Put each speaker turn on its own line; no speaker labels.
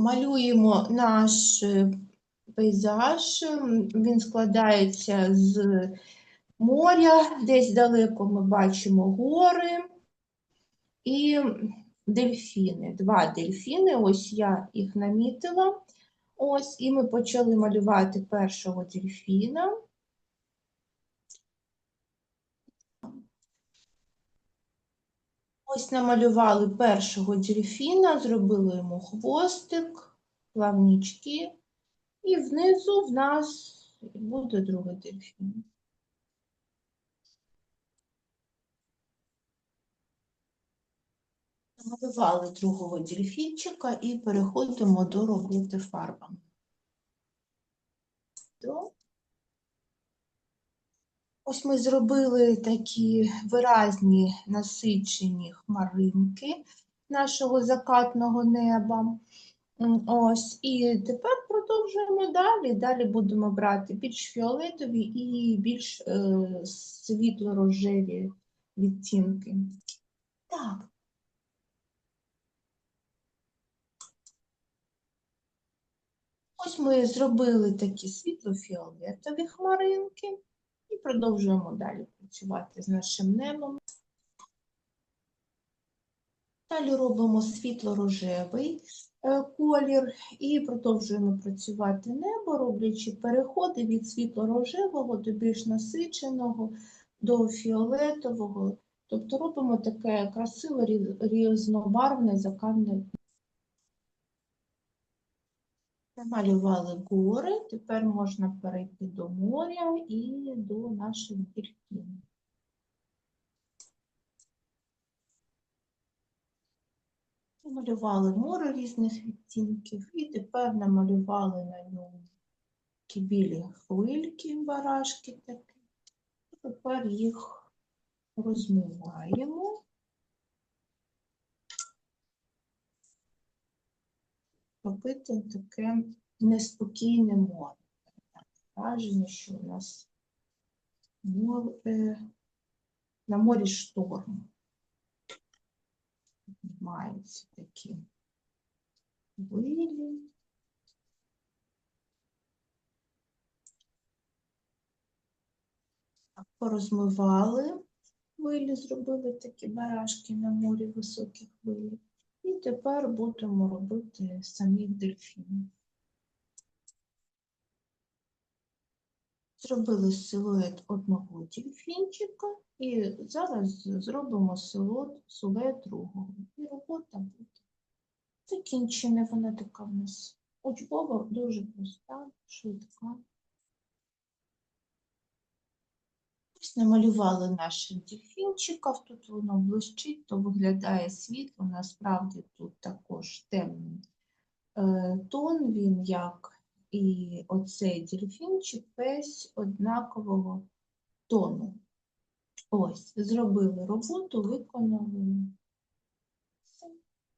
Малюємо наш е, пейзаж. Він складається з моря, десь далеко ми бачимо гори і дельфіни. Два дельфіни, ось я їх намітила. Ось, і ми почали малювати першого дельфіна. Ось намалювали першого дельфіна, зробили йому хвостик, плавнички, і внизу в нас буде другий дельфін. Намалювали другого дельфінчика і переходимо до роботи фарбами. То. Ось ми зробили такі виразні насичені хмаринки нашого закатного неба. Ось, і тепер продовжуємо далі. Далі будемо брати більш фіолетові і більш е, світло-рожеві відтінки. Так. Ось ми зробили такі світло-фіолетові хмаринки продовжуємо далі працювати з нашим небом. Далі робимо світло-рожевий е, колір і продовжуємо працювати небо, роблячи переходи від світло-рожевого до більш насиченого, до фіолетового. Тобто робимо таке красиве різ- різнобарвне закатне. Намалювали гори, тепер можна перейти до моря і до наших дельфінів. Намалювали море різних відтінків і тепер намалювали на ньому білі хвильки, барашки такі. Тепер їх розмиваємо. Робити таке неспокійне море. Враження, що у нас море, на морі шторм. Піднімаються такі хвилі. Порозмивали хвилі, зробили такі барашки на морі, високі хвилі. Тепер будемо робити самих дельфінів. Зробили силует одного дельфінчика і зараз зробимо силует, силует другого. І робота буде закінчена. Вона така в нас учбова, дуже проста, швидка. Ось намалювали наших дельфінчиків, тут воно блищить, то виглядає світло, насправді тут також темний е, тон, він як і оцей дельфінчик весь однакового тону. Ось, зробили роботу, виконали